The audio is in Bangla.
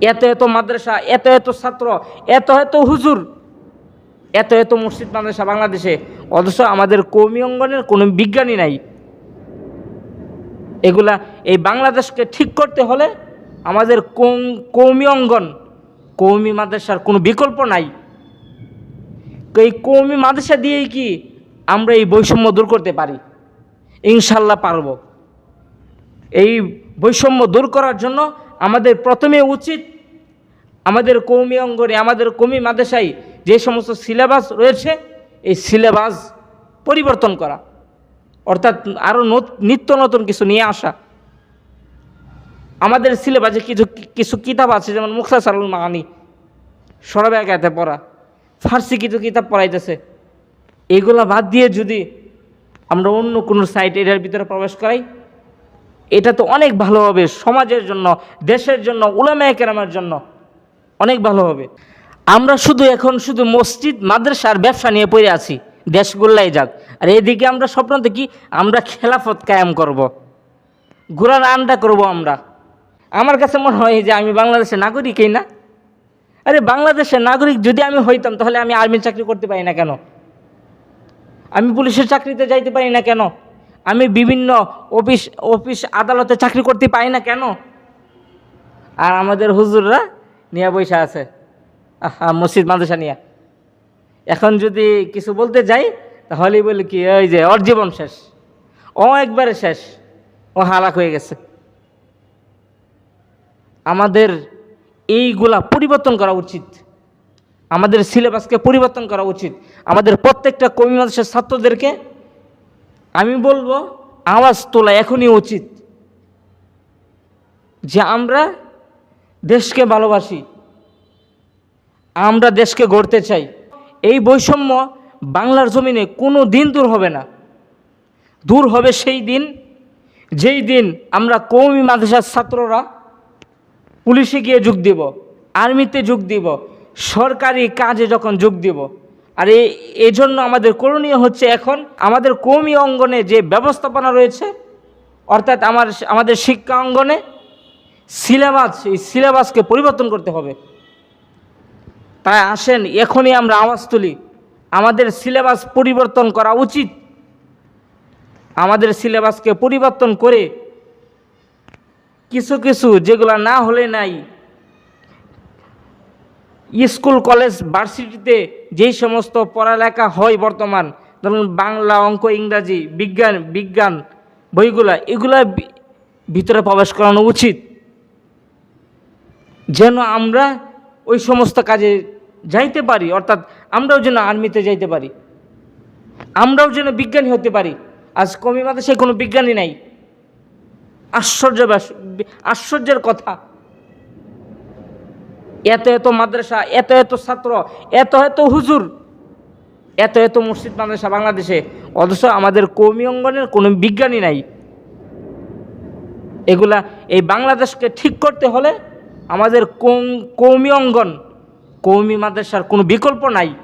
এত এত মাদ্রাসা, এত এত ছাত্র, এত এত হুজুর, এত এত মসজিদ, মাদ্রাসা বাংলাদেশে। অথচ আমাদের কৌমি অঙ্গনের কোনো বিজ্ঞানী নাই। এগুলা এই বাংলাদেশকে ঠিক করতে হলে আমাদের কৌম- অঙ্গন, কৌমি মাদ্রাসার কোনো বিকল্প নাই। এই কৌমি মাদ্রাসা দিয়েই কি আমরা এই বৈষম্য দূর করতে পারি? ইনশাল্লাহ পারব। এই বৈষম্য দূর করার জন্য আমাদের প্রথমে উচিত আমাদের কৌমি অঙ্গনে, আমাদের কৌমি মাদ্রাসায় যে সমস্ত সিলেবাস রয়েছে, এই সিলেবাস পরিবর্তন করা। অর্থাৎ আরও নিত্য নতুন কিছু নিয়ে আসা। আমাদের সিলেবাসে কিছু কিছু কিতাব আছে, যেমন মুখতাসারুল মাহানি, সরবে একাতে পড়া, ফার্সি কিছু কিতাব পড়াইতেছে। এগুলা বাদ দিয়ে যদি আমরা অন্য কোনো সাইট এটার ভিতরে প্রবেশ করাই এটা তো অনেক ভালো হবে সমাজের জন্য, দেশের জন্য, উলামায়ে কেরামের জন্য অনেক ভালো হবে। আমরা শুধু এখন শুধু মসজিদ মাদ্রাসার ব্যবসা নিয়ে পড়ে আছি দেশগুল্লাই যাক। আর এদিকে আমরা স্বপ্ন দেখি আমরা খেলাফত কায়েম করব। ঘোরার আন্ডা করব আমরা। আমার কাছে মনে হয় যে আমি বাংলাদেশের নাগরিকই না? আরে বাংলাদেশের নাগরিক যদি আমি হইতাম তাহলে আমি আর্মির চাকরি করতে পারি না কেন? আমি পুলিশের চাকরিতে যাইতে পারি না কেন? আমি বিভিন্ন অফিস অফিস আদালতে চাকরি করতে পাই না কেন? আর আমাদের হুজুররা নিয়ে বৈশা আছে। আহা, মসজিদ, মাদ্রাসা নিয়ে। এখন যদি কিছু বলতে যাই, তাহলে বলি কি ওই যে ওর জীবন শেষ। ও একবারে শেষ। ও হালাক হয়ে গেছে। আমাদের এইগুলা পরিবর্তন করা উচিত। আমাদের সিলেবাসকে পরিবর্তন করা উচিত। আমাদের প্রত্যেকটা কমি মাদ্রাসার ছাত্রদেরকে আমি বলব, আওয়াজ তোলা এখনই উচিত যে আমরা দেশকে ভালোবাসি, আমরা দেশকে গড়তে চাই। এই বৈষম্য বাংলার জমিনে কোনো দিন দূর হবে না। দূর হবে সেই দিন, যেই দিন আমরা কৌমি মাদ্রাসার ছাত্ররা পুলিশে গিয়ে যোগ দিব, আর্মিতে যোগ দিব, সরকারি কাজে যখন যোগ দিব আর এই জন্য আমাদের করণীয় হচ্ছে এখন আমাদের কৌমি অঙ্গনে যে ব্যবস্থাপনা রয়েছে, অর্থাৎ আমার আমাদের শিক্ষা অঙ্গনে সিলেবাস, এই সিলেবাসকে পরিবর্তন করতে হবে। তাই আসেন, এখনই আমরা আওয়াজ তুলি। আমাদের সিলেবাস পরিবর্তন করা উচিত। আমাদের সিলেবাসকে পরিবর্তন করে কিছু কিছু যেগুলো না হলে নাই স্কুল, কলেজ, ভার্সিটিতে যেই সমস্ত পড়ালেখা হয় বর্তমান, ধরুন বাংলা, অঙ্ক, ইংরাজি, বিজ্ঞান বিজ্ঞান, বইগুলা, এগুলা ভিতরে প্রবেশ করানো উচিত। যেন আমরা ওই সমস্ত কাজে যাইতে পারি, অর্থাৎ আমরাও যেন আর্মিতে যাইতে পারি, আমরাও যেন বিজ্ঞানী হতে পারি। আজ কমি মাদ্রাসায় কোনো বিজ্ঞানী নাই। আশ্চর্য আশ্চর্যের কথা। এত এত মাদ্রাসা, এত এত ছাত্র, এত এত হুজুর, এত এত মসজিদ মাদ্রাসা বাংলাদেশে। অথচ আমাদের কৌমি অঙ্গনের কোনো বিজ্ঞানী নাই। এগুলা এই বাংলাদেশকে ঠিক করতে হলে আমাদের কৌমি অঙ্গন, কৌমি মাদ্রাসার কোনো বিকল্প নাই।